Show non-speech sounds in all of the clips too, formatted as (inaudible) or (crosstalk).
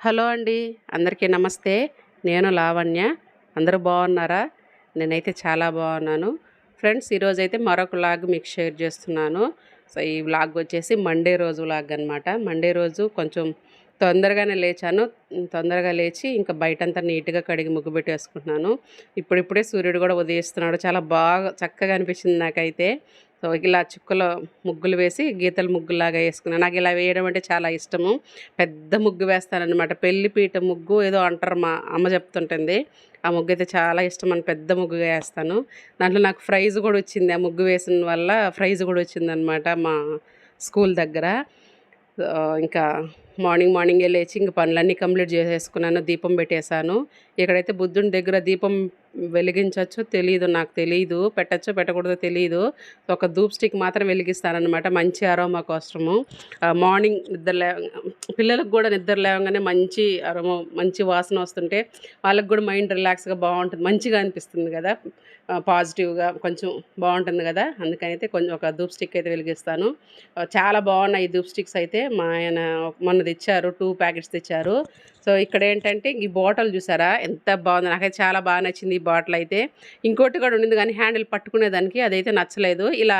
Hello అండి అందరికీ నమస్తే. నేను లావణ్య. అందరూ బాగున్నారా? నేనైతే చాలా బాగున్నాను. ఫ్రెండ్స్ ఈరోజు అయితే మరొక లాగ్ మీకు షేర్ చేస్తున్నాను. సో ఈ వ్లాగ్ వచ్చేసి మండే రోజు లాగ్ అనమాట మండే రోజు కొంచెం తొందరగానే లేచాను. తొందరగా లేచి ఇంకా బయటంతా నీట్గా కడిగి ముగ్గు పెట్టేసుకున్నాను ఇప్పుడిప్పుడే సూర్యుడు కూడా ఉదయిస్తున్నాడు. చాలా బాగా చక్కగా అనిపించింది నాకైతే. సో ఇలా చుక్కల ముగ్గులు వేసి గీతల ముగ్గులాగా వేసుకున్నాను నాకు ఇలా వేయడం అంటే చాలా ఇష్టము. పెద్ద ముగ్గు వేస్తానన్నమాట. పెళ్ళిపీట ముగ్గు ఏదో అంటారు మా అమ్మ చెప్తుంటుంది. ఆ ముగ్గు అయితే చాలా ఇష్టం అని పెద్ద ముగ్గుగా వేస్తాను. దాంట్లో నాకు ప్రైజ్ కూడా వచ్చింది. ఆ ముగ్గు వేసిన వల్ల ప్రైజ్ కూడా వచ్చిందనమాట మా స్కూల్ దగ్గర. ఇంకా మార్నింగ్ మార్నింగే లేచి ఇంక పనులన్నీ కంప్లీట్ చేసేసుకున్నాను దీపం పెట్టేశాను. ఇక్కడైతే బుద్ధుని దగ్గర దీపం వెలిగించవచ్చో తెలియదు నాకు తెలియదు పెట్టచ్చో పెట్టకూడదో తెలియదు ఒక ధూప్ స్టిక్ మాత్రం వెలిగిస్తానన్నమాట మంచి అరోమా కోసము. మార్నింగ్ నిద్ర లే పిల్లలకు కూడా నిద్ర లేవగానే మంచి అరోమా మంచి వాసన వస్తుంటే వాళ్ళకి కూడా మైండ్ రిలాక్స్గా బాగుంటుంది మంచిగా అనిపిస్తుంది కదా. పాజిటివ్గా కొంచెం బాగుంటుంది కదా. అందుకని అయితే కొంచెం ఒక ధూప్ స్టిక్ అయితే వెలిగిస్తాను. చాలా బాగున్నాయి ఈ ధూప్ స్టిక్స్ అయితే. మా ఆయన మొన్నది తెచ్చారు టూ ప్యాకెట్స్ తెచ్చారు. సో ఇక్కడ ఏంటంటే ఈ బాటిల్ చూసారా? ఎంత బాగుంది. నాకైతే చాలా బాగా నచ్చింది ఈ బాటిల్ అయితే. ఇంకోటి కూడా ఉండింది కానీ హ్యాండిల్ పట్టుకునేదానికి అదైతే నచ్చలేదు. ఇలా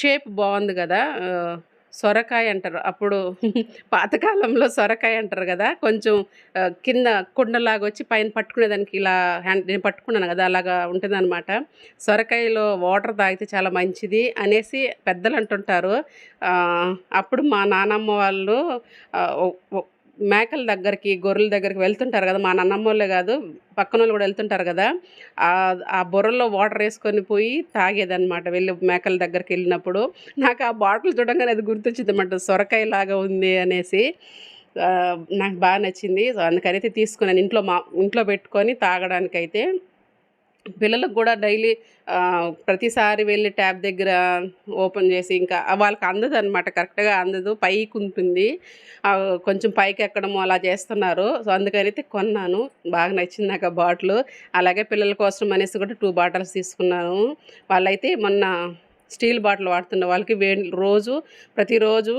షేప్ బాగుంది కదా సొరకాయ అంటారు. అప్పుడు పాతకాలంలో సొరకాయ అంటారు కదా కొంచెం కింద కుండలాగా వచ్చి పైన పట్టుకునేదానికి ఇలా హ్యాండ్ నేను పట్టుకున్నాను కదా అలాగా ఉంటుందన్నమాట. సొరకాయలో వాటర్ తాగితే చాలా మంచిది అనేసి పెద్దలు అంటుంటారు. అప్పుడు మా నానమ్మ వాళ్ళు మేకల దగ్గరికి గొర్రెల దగ్గరికి వెళ్తుంటారు కదా మా నాన్నమ్మ వాళ్ళే కాదు పక్కన వాళ్ళు కూడా వెళ్తుంటారు కదా ఆ బొర్రలో బుర్రలో వాటర్ వేసుకొని పోయి తాగేదన్నమాట వెళ్ళి మేకల దగ్గరికి వెళ్ళినప్పుడు. నాకు ఆ బాటిల్ చూడంగానే అది గుర్తొచ్చింది అన్నమాట సొరకాయ లాగా ఉంది అనేసి. నాకు బాగా నచ్చింది. సో అందుకనైతే తీసుకున్నాను. ఇంట్లో మా ఇంట్లో పెట్టుకొని తాగడానికైతే పిల్లలకు కూడా డైలీ ప్రతిసారి వెళ్ళి ట్యాప్ దగ్గర ఓపెన్ చేసి ఇంకా వాళ్ళకి అందదు అనమాట కరెక్ట్గా అందదు. పైకి ఉంటుంది. కొంచెం పైకి ఎక్కడము అలా చేస్తున్నారు. సో అందుకని అయితే కొన్నాను. బాగా నచ్చింది నాకు ఆ బాటిల్. అలాగే పిల్లల కోసం అనేసి కూడా టూ బాటిల్స్ తీసుకున్నాను. వాళ్ళైతే మొన్న స్టీల్ బాటిల్ వాడుతున్న వాళ్ళకి వే రోజు ప్రతిరోజు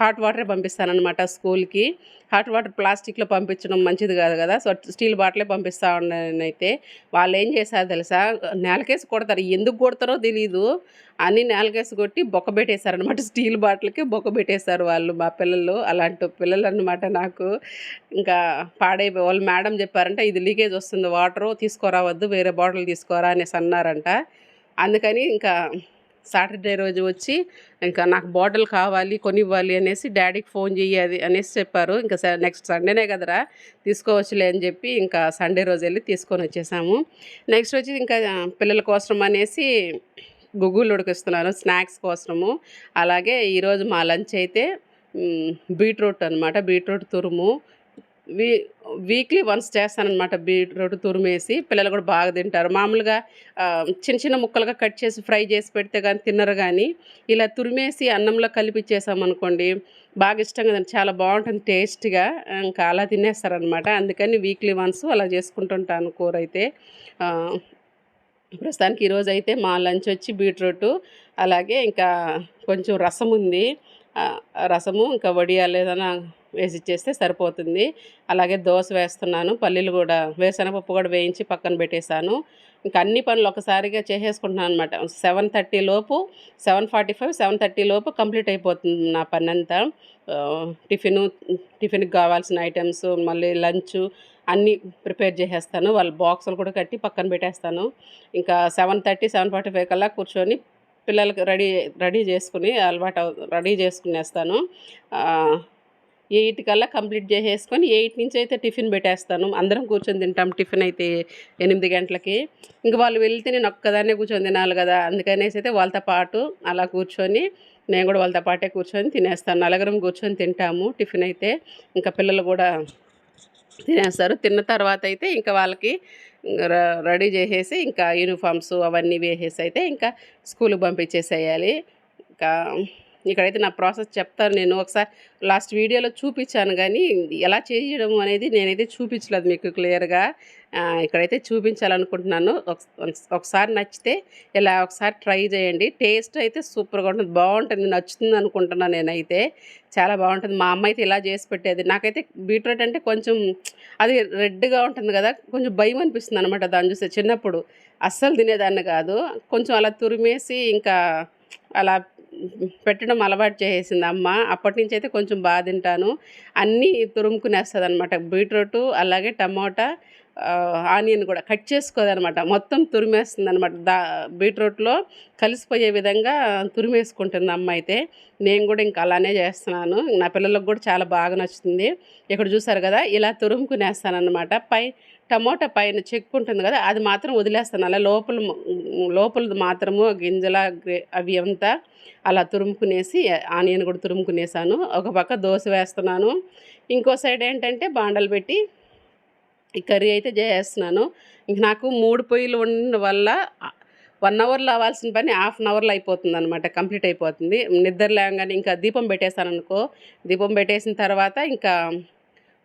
హాట్ వాటరే పంపిస్తానమాట స్కూల్కి. హాట్ వాటర్ ప్లాస్టిక్లో పంపించడం మంచిది కాదు కదా. సో స్టీల్ బాటిలే పంపిస్తా ఉన్నానైతే. వాళ్ళు ఏం చేశారు తెలుసా? నేలకేసి కొడతారు. ఎందుకు కొడతారో తెలీదు. అన్ని నేలకేసి కొట్టి బొక్క పెట్టేశారనమాట స్టీల్ బాటిల్కి. బొక్క పెట్టేశారు వాళ్ళు మా పిల్లలు అలాంటి పిల్లలు అనమాట నాకు. ఇంకా పాడైపోయి వాళ్ళు మేడం చెప్పారంటే ఇది లీకేజ్ వస్తుంది. వాటరు తీసుకోరావద్దు. వేరే బాటిల్ తీసుకోరా అనేసి అన్నారంట. అందుకని ఇంకా సాటర్డే రోజు వచ్చి ఇంకా నాకు బాటిల్ కావాలి కొనివ్వాలి అనేసి డాడీకి ఫోన్ చేయాలి అనేసి చెప్పారు. ఇంకా నెక్స్ట్ సండేనే కదరా తీసుకోవచ్చులే అని చెప్పి ఇంకా సండే రోజు వెళ్ళి తీసుకొని వచ్చేసాము. నెక్స్ట్ వచ్చి ఇంకా పిల్లల కోసం అనేసి గుగ్గులు ఉడికిస్తున్నాను స్నాక్స్ కోసము అలాగే ఈరోజు మా లంచ్ అయితే బీట్రూట్ అనమాట బీట్రూట్ తురుము వీ వీక్లీ వన్స్ చేస్తానమాట బీట్రూట్ తురిమేసి. పిల్లలు కూడా బాగా తింటారు. మామూలుగా చిన్న చిన్న ముక్కలుగా కట్ చేసి ఫ్రై చేసి పెడితే కానీ తిన్నరు కానీ ఇలా తురిమేసి అన్నంలో కలిపిచ్చేసామనుకోండి బాగా ఇష్టంగా చాలా బాగుంటుంది టేస్ట్గా ఇంకా అలా తినేస్తారనమాట అందుకని వీక్లీ వన్స్ అలా చేసుకుంటుంటాను కూర అయితే ప్రస్తుతానికి ఈరోజు అయితే మా లంచ్ వచ్చి బీట్రూట్ అలాగే ఇంకా కొంచెం రసం ఉంది రసము ఇంకా వడియాలు ఏదైనా వేసి ఇచ్చేస్తే సరిపోతుంది. అలాగే దోశ వేస్తున్నాను. పల్లీలు కూడా వేసనపప్పు కూడా వేయించి పక్కన పెట్టేశాను. ఇంకా అన్ని పనులు ఒకసారిగా చేసేసుకుంటున్నాను అనమాట సెవెన్ థర్టీ లోపు seven forty five seven thirty లోపు కంప్లీట్ అయిపోతుంది నా పని అంతా టిఫిను టిఫిన్కి కావాల్సిన ఐటమ్స్ మళ్ళీ లంచ్ అన్నీ ప్రిపేర్ చేసేస్తాను. వాళ్ళ బాక్సులు కూడా కట్టి పక్కన పెట్టేస్తాను. ఇంకా seven thirty seven forty five కల్లా కూర్చొని పిల్లలకి రెడీ రెడీ చేసుకుని అలవాటు రెడీ చేసుకునేస్తాను. ఎయిట్ కల్లా కంప్లీట్ చేసేసుకొని ఎయిట్ నుంచి అయితే టిఫిన్ పెట్టేస్తాను. అందరం కూర్చొని తింటాం టిఫిన్ అయితే ఎనిమిది గంటలకి. ఇంక వాళ్ళు వెళ్తే నేను ఒక్కదాన్నే కూర్చొని తినాలి కదా. అందుకనేసి అయితే వాళ్ళతో పాటు అలా కూర్చొని నేను కూడా వాళ్ళతో పాటే కూర్చొని తినేస్తాను. నలుగురం కూర్చొని తింటాము టిఫిన్ అయితే. ఇంకా పిల్లలు కూడా తినేస్తారు. తిన్న తర్వాత అయితే ఇంకా వాళ్ళకి ర- రెడీ చేసేసి ఇంకా యూనిఫామ్స్ అవన్నీ వేసేసి అయితే ఇంకా స్కూల్కి పంపించేసేయాలి. ఇంకా ఇక్కడైతే నా ప్రాసెస్ చెప్తాను నేను. ఒకసారి లాస్ట్ వీడియోలో చూపించాను కానీ ఎలా చేయడం అనేది నేనైతే చూపించలేదు మీకు క్లియర్గా. ఇక్కడైతే చూపించాలనుకుంటున్నాను. ఒకసారి నచ్చితే ఇలా ఒకసారి ట్రై చేయండి. టేస్ట్ అయితే సూపర్గా ఉంటుంది. బాగుంటుంది. నచ్చుతుంది అనుకుంటున్నాను నేనైతే. చాలా బాగుంటుంది. మా అమ్మ అయితే ఇలా చేసి పెట్టేది. నాకైతే బీట్రూట్ అంటే కొంచెం అది రెడ్గా ఉంటుంది కదా. కొంచెం భయం అనిపిస్తుంది అనమాట దాన్ని చూస్తే. చిన్నప్పుడు అస్సలు తినేదాన్ని కాదు. కొంచెం అలా తురిమేసి ఇంకా అలా పెట్టడం అలవాటు చేసేసింది. అమ్మ అప్పటి నుంచి అయితే కొంచెం బాగా తింటాను. అన్నీ తురుముకునేస్తుంది అనమాట బీట్రూట్ అలాగే టమోటా ఆనియన్ కూడా కట్ చేసుకోదనమాట మొత్తం తురిమేస్తుంది అనమాట దా బీట్రూట్లో కలిసిపోయే విధంగా తురిమేసుకుంటుంది అమ్మ అయితే. నేను కూడా ఇంకా అలానే చేస్తున్నాను. నా పిల్లలకు కూడా చాలా బాగా నచ్చుతుంది. ఇక్కడ చూసారు కదా ఇలా తురుముకునేస్తాను అనమాట పై టమోటా పైన చెక్కు ఉంటుంది కదా అది మాత్రం వదిలేస్తాను. అలా లోపల లోపలది మాత్రము గింజల అవి అంతా అలా తురుముకునేసి ఆనియన్ కూడా తురుముకునేసాను. ఒక పక్క దోశ వేస్తున్నాను. ఇంకో సైడ్ ఏంటంటే బాండలు పెట్టి ఈ కర్రీ అయితే చేస్తున్నాను. ఇంక నాకు మూడు పొయ్యిలు ఉండడం వల్ల వన్ అవర్లో అవ్వాల్సిన పని హాఫ్ అన్ అవర్లో అయిపోతుంది అనమాట కంప్లీట్ అయిపోతుంది. నిద్ర లేవగానే ఇంకా దీపం పెట్టేశాను అనుకో దీపం పెట్టేసిన తర్వాత ఇంకా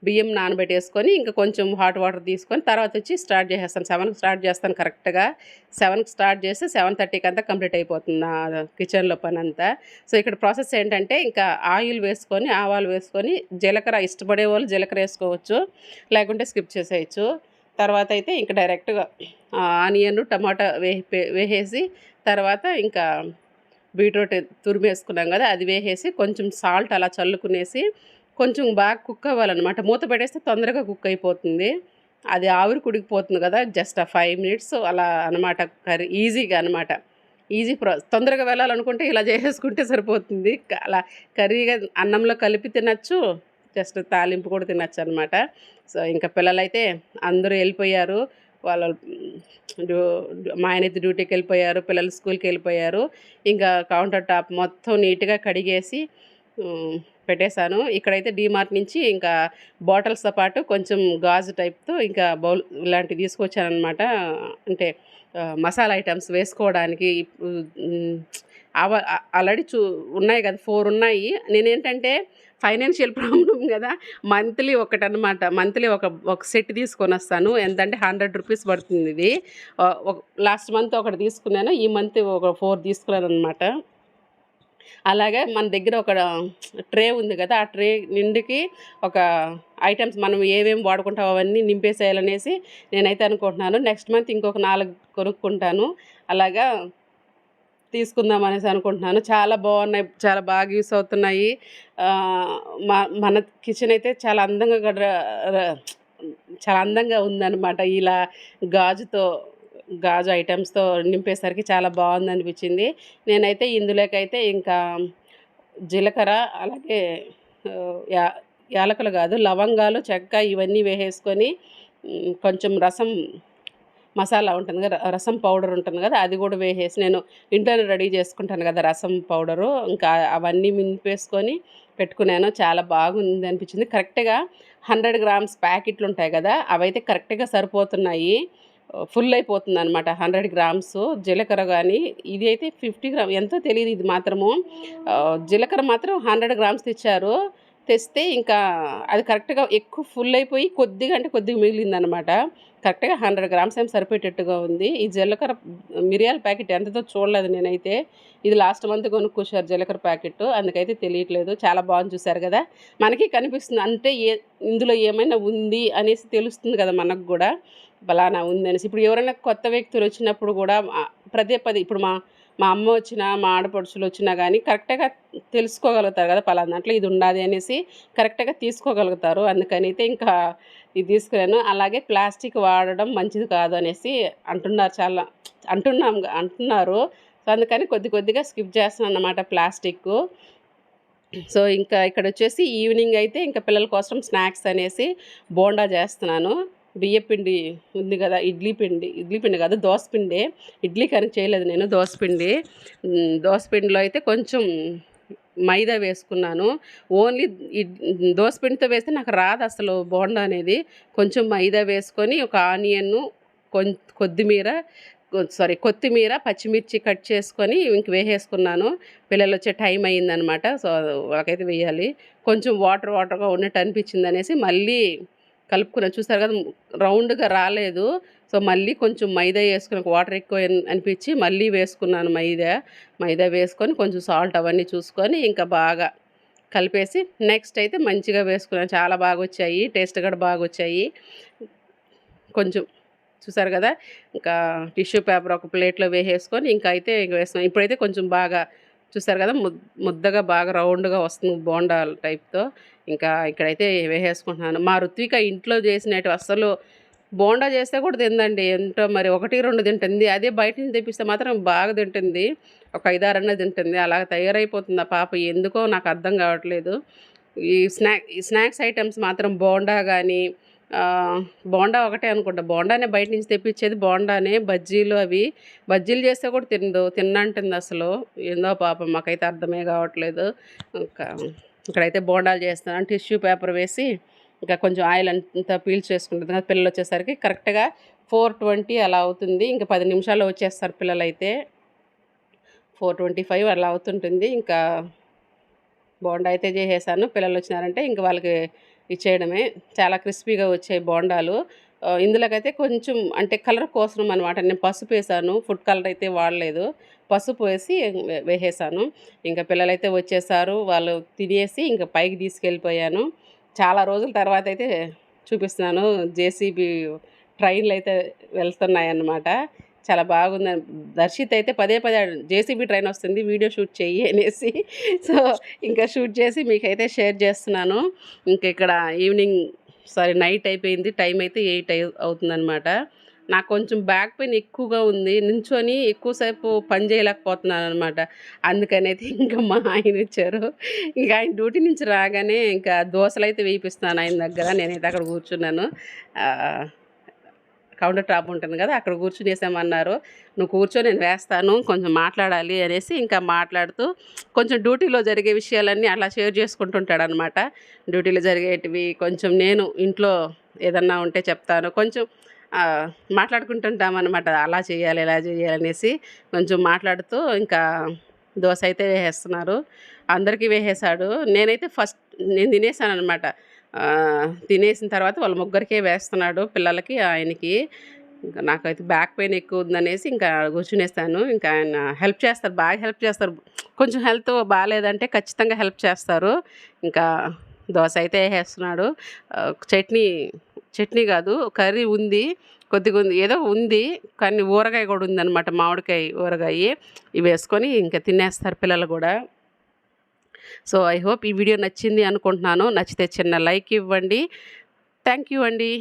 బియ్యం నానబెట్టేసుకొని ఇంకా కొంచెం హాట్ వాటర్ తీసుకొని తర్వాత వచ్చి స్టార్ట్ చేసేస్తాను. సెవెన్కి స్టార్ట్ చేస్తాను కరెక్ట్గా. సెవెన్కి స్టార్ట్ చేస్తే సెవెన్ థర్టీకి అంతా కంప్లీట్ అయిపోతుంది కిచెన్లో పని అంతా సో ఇక్కడ ప్రాసెస్ ఏంటంటే ఇంకా ఆయిల్ వేసుకొని ఆవాలు వేసుకొని జీలకర్ర ఇష్టపడే వాళ్ళు జీలకర్ర వేసుకోవచ్చు లేకుంటే స్కిప్ చేసేయచ్చు. తర్వాత అయితే ఇంకా డైరెక్ట్గా ఆనియన్ టమాటా వే వేసేసి తర్వాత ఇంకా బీట్రూట్ తురిమేసుకున్నాం కదా అది వేసేసి కొంచెం సాల్ట్ అలా చల్లుకునేసి కొంచెం బాగా కుక్ అవ్వాలన్నమాట. మూత పెట్టేస్తే తొందరగా కుక్ అయిపోతుంది. అది ఆవిరి కుడికిపోతుంది కదా జస్ట్ ఆ ఫైవ్ మినిట్స్ అలా అనమాట కర్రీ ఈజీగా అనమాట ఈజీ ప్రో తొందరగా వెళ్ళాలనుకుంటే ఇలా చేసేసుకుంటే సరిపోతుంది. అలా కర్రీగా అన్నంలో కలిపి తినచ్చు జస్ట్ తాలింపు కూడా తినచ్చు అనమాట సో ఇంకా పిల్లలైతే అందరూ వెళ్ళిపోయారు. వాళ్ళ మా ఆయన డ్యూటీకి వెళ్ళిపోయారు పిల్లలు స్కూల్కి వెళ్ళిపోయారు. ఇంకా కౌంటర్ టాప్ మొత్తం నీట్గా కడిగేసి పెట్టేశాను. ఇక్కడైతే డీమార్ట్ నుంచి ఇంకా బాటిల్స్తో పాటు కొంచెం గాజు టైప్తో ఇంకా బౌల్ ఇలాంటివి తీసుకొచ్చానమాట అంటే మసాలా ఐటమ్స్ వేసుకోవడానికి అవ ఆల్రెడీ చూ ఉన్నాయి కదా ఫోర్ ఉన్నాయి. నేనేంటంటే ఫైనాన్షియల్ (laughs) ప్రాబ్లం కదా మంత్లీ ఒకటి అనమాట మంత్లీ ఒక ఒక సెట్ తీసుకొని వస్తాను ఎంతంటే హండ్రెడ్ రూపీస్ పడుతుంది ఇది. ఒక లాస్ట్ మంత్ ఒకటి తీసుకున్నాను. ఈ మంత్ ఒక ఫోర్ తీసుకున్నాను అనమాట అలాగే మన దగ్గర ఒక ట్రే ఉంది కదా ఆ ట్రే నిండుకి ఒక ఐటమ్స్ మనం ఏమేమి వాడుకుంటాం అవన్నీ నింపేసేయాలనేసి నేనైతే అనుకుంటున్నాను. నెక్స్ట్ మంత్ ఇంకొక నాలుగు కొనుక్కుంటాను. అలాగా తీసుకుందాం అనేసి అనుకుంటున్నాను. చాలా బాగున్నాయి చాలా బాగా యూస్ అవుతున్నాయి. మా మన కిచెన్ అయితే చాలా అందంగా చాలా అందంగా ఉందన్నమాట. ఇలా గాజుతో గాజు ఐటమ్స్తో నింపేసరికి చాలా బాగుంది అనిపించింది నేనైతే ఇందులోకైతే ఇంకా జీలకర్ర అలాగే యా యాలకులు కాదు లవంగాలు చెక్క ఇవన్నీ వేసేసుకొని కొంచెం రసం మసాలా ఉంటుంది కదా రసం పౌడర్ ఉంటుంది కదా అది కూడా వేసేసి నేను ఇంట్లోనే రెడీ చేసుకుంటాను కదా రసం పౌడరు. ఇంకా అవన్నీ మింపేసుకొని పెట్టుకున్నాను. చాలా బాగుంది అనిపించింది కరెక్ట్గా హండ్రెడ్ గ్రామ్స్ ప్యాకెట్లు ఉంటాయి కదా అవైతే కరెక్ట్గా సరిపోతున్నాయి. ఫుల్ అయిపోతుంది అనమాట హండ్రెడ్ గ్రామ్స్ జీలకర్ర కానీ ఇది అయితే ఫిఫ్టీ గ్రామ్ ఎంతో తెలియదు ఇది మాత్రము. జీలకర్ర మాత్రం హండ్రెడ్ గ్రామ్స్ తెచ్చారు. తెస్తే ఇంకా అది కరెక్ట్గా ఎక్కువ ఫుల్ అయిపోయి కొద్దిగా అంటే కొద్దిగా మిగిలిందనమాట. కరెక్ట్గా హండ్రెడ్ గ్రామ్స్ ఏం సరిపోయేటట్టుగా ఉంది. ఈ జీలకర్ర మిరియాల ప్యాకెట్ ఎంతతో చూడలేదు నేనైతే. ఇది లాస్ట్ మంత్ కొనుక్కోసారు జీలకర్ర ప్యాకెట్. అందుకైతే తెలియట్లేదు. చాలా బాగుంది చూసారు కదా. మనకి కనిపిస్తుంది అంటే ఏ ఇందులో ఏమైనా ఉంది అనేసి తెలుస్తుంది కదా మనకు కూడా. బలానా ఉంది అనేసి. ఇప్పుడు ఎవరైనా కొత్త వ్యక్తులు వచ్చినప్పుడు కూడా ప్రదే పదే పదే ఇప్పుడు మా మా అమ్మ వచ్చినా మా ఆడపడుచులు వచ్చినా కానీ కరెక్ట్గా తెలుసుకోగలుగుతారు కదా పలానా దాంట్లో ఇది ఉన్నది అనేసి కరెక్ట్గా తీసుకోగలుగుతారు. అందుకని అయితే ఇంకా ఇది తీసుకున్నాను అలాగే ప్లాస్టిక్ వాడడం మంచిది కాదు అనేసి అంటున్నారు చాలా అంటున్నాం అంటున్నారు. సో అందుకని కొద్ది కొద్దిగా స్కిప్ చేస్తున్నాను అన్నమాట ప్లాస్టిక్. సో ఇంకా ఇక్కడ వచ్చేసి ఈవినింగ్ అయితే ఇంకా పిల్లల కోసం స్నాక్స్ అనేసి బోండా చేస్తున్నాను. బియ్యపిండి ఉంది కదా ఇడ్లీ పిండి ఇడ్లీ పిండి కాదు దోస పిండి. ఇడ్లీ కనుక చేయలేదు నేను దోశ పిండి. దోస పిండిలో అయితే కొంచెం మైదా వేసుకున్నాను. ఓన్లీ దోస పిండితో వేస్తే నాకు రాదు అసలు బోండా అనేది. కొంచెం మైదా వేసుకొని ఒక ఆనియన్ కొం కొత్తిమీర సారీ కొత్తిమీర పచ్చిమిర్చి కట్ చేసుకొని ఇంక వేసేసుకున్నాను. పిల్లలు వచ్చే టైం అయిందనమాట సో వాళ్ళకైతే వేయాలి. కొంచెం వాటర్ వాటర్గా ఉన్నట్టు అనిపించింది అనేసి మళ్ళీ కలుపుకున్నాను చూసారు కదా రౌండ్గా రాలేదు. సో మళ్ళీ కొంచెం మైదా వేసుకుని వాటర్ ఎక్కువ అనిపించి మళ్ళీ వేసుకున్నాను మైదా. మైదా వేసుకొని కొంచెం సాల్ట్ అవన్నీ చూసుకొని ఇంకా బాగా కలిపేసి నెక్స్ట్ అయితే మంచిగా వేసుకున్నాను. చాలా బాగా వచ్చాయి. టేస్ట్ కూడా బాగా వచ్చాయి. కొంచెం చూసారు కదా ఇంకా టిష్యూ పేపర్ ఒక ప్లేట్లో వేసేసుకొని ఇంకా అయితే ఇంక వేస్తున్నాను. ఇప్పుడైతే కొంచెం బాగా చూసారు కదా ముద్ ముద్దగా బాగా రౌండ్గా వస్తుంది బోండా టైప్తో. ఇంకా ఇక్కడైతే వేసేసుకుంటున్నాను. మా రుత్విక ఇంట్లో చేసినట్టు అస్సలు బోండా చేస్తే కూడా తిందండి. ఎంతో మరి ఒకటి రెండు తింటుంది. అదే బయట నుంచి తెప్పిస్తే మాత్రం బాగా తింటుంది. ఒక ఐదారన్న తింటుంది. అలా తయారైపోతుంది ఆ పాప. ఎందుకో నాకు అర్థం కావట్లేదు. ఈ స్నాక్ ఈ స్నాక్స్ ఐటమ్స్ మాత్రం బోండా కానీ బోండా ఒకటే అనుకుంటా. బోండానే బయట నుంచి తెప్పించేది బోండానే బజ్జీలు అవి. బజ్జీలు చేస్తే కూడా తినదు తిన్నంటుంది అసలు. ఏందో పాపం మాకైతే అర్థమే కావట్లేదు. ఇంకా ఇక్కడైతే బోండాలు చేస్తున్నాను. టిష్యూ పేపర్ వేసి ఇంకా కొంచెం ఆయిల్ అంతా పీల్చి చేసుకుంటుంది పిల్లలు వచ్చేసరికి. కరెక్ట్గా ఫోర్ ట్వంటీ అలా అవుతుంది. ఇంకా పది నిమిషాల్లో వచ్చేస్తారు పిల్లలు అయితే ఫోర్ ట్వంటీ ఫైవ్ అలా అవుతుంటుంది. ఇంకా బోండా అయితే చేసేసాను. పిల్లలు వచ్చినారంటే ఇంకా వాళ్ళకి ఇచ్చేయడమే. చాలా క్రిస్పీగా వచ్చాయి బోండాలు. ఇందులోకైతే కొంచెం అంటే కలర్ కోసం అనమాట నేను పసుపు వేసాను. ఫుడ్ కలర్ అయితే వాడలేదు. పసుపు వేసి వే- వేసేసాను. ఇంకా పిల్లలైతే వచ్చేసారు వాళ్ళు తినేసి ఇంకా పైకి తీసుకెళ్ళిపోయాను. చాలా రోజుల తర్వాత అయితే చూపిస్తున్నాను జేసీబీ ట్రైన్లు అయితే వెళ్తున్నాయన్నమాట. చాలా బాగుంది. దర్శిత్ అయితే పదే పదే జేసీబీ ట్రైన్ వస్తుంది వీడియో షూట్ చెయ్యి అనేసి. సో ఇంకా షూట్ చేసి మీకైతే షేర్ చేస్తున్నాను. ఇంకా ఇక్కడ ఈవినింగ్ సారీ నైట్ అయిపోయింది. టైం అయితే ఎయిట్ అవుతుందన్నమాట. నాకు కొంచెం బ్యాక్ పెయిన్ ఎక్కువగా ఉంది. నించొని ఎక్కువసేపు పని చేయలేకపోతున్నాను అనమాట అందుకనేది ఇంకా మా ఆయన ఇచ్చారు ఇంకా ఆయన డ్యూటీ నుంచి రాగానే ఇంకా దోశలు అయితే వేయిపిస్తున్నాను ఆయన దగ్గర. నేనైతే అక్కడ కూర్చున్నాను. కౌంటర్ టాప్ ఉంటుంది కదా అక్కడ కూర్చుని వేసామన్నారు నువ్వు కూర్చొని నేను వేస్తాను కొంచెం మాట్లాడాలి అనేసి ఇంకా మాట్లాడుతూ కొంచెం డ్యూటీలో జరిగే విషయాలన్నీ అలా షేర్ చేసుకుంటుంటాడు అనమాట డ్యూటీలో జరిగేటివి కొంచెం నేను ఇంట్లో ఏదన్నా ఉంటే చెప్తాను. కొంచెం మాట్లాడుకుంటుంటాం అనమాట అలా చేయాలి ఇలా చేయాలి అనేసి కొంచెం మాట్లాడుతూ ఇంకా దోశ అయితే వేసేస్తున్నారు. అందరికీ వేసేసాడు. నేనైతే ఫస్ట్ నేను తినేసాను అనమాట తినేసిన తర్వాత వాళ్ళ ముగ్గురికే వేస్తున్నాడు పిల్లలకి ఆయనకి. ఇంకా నాకైతే బ్యాక్ పెయిన్ ఎక్కువ ఉందనేసి ఇంకా కూర్చునేస్తాను. ఇంకా ఆయన హెల్ప్ చేస్తారు బాగా హెల్ప్ చేస్తారు. కొంచెం హెల్త్ బాగాలేదంటే ఖచ్చితంగా హెల్ప్ చేస్తారు. ఇంకా దోశ అయితే వేసేస్తున్నాడు. చట్నీ చట్నీ కాదు కర్రీ ఉంది కొద్దిగా ఉంది ఏదో ఉంది కానీ ఊరగాయ కూడా ఉందన్నమాట మామిడికాయ ఊరగాయ. ఇవి వేసుకొని ఇంకా తినేస్తారు పిల్లలు కూడా. సో ఐ హోప్ ఈ వీడియో నచ్చింది అనుకుంటున్నాను. నచ్చితే చిన్న లైక్ ఇవ్వండి. థ్యాంక్ యూ అండి.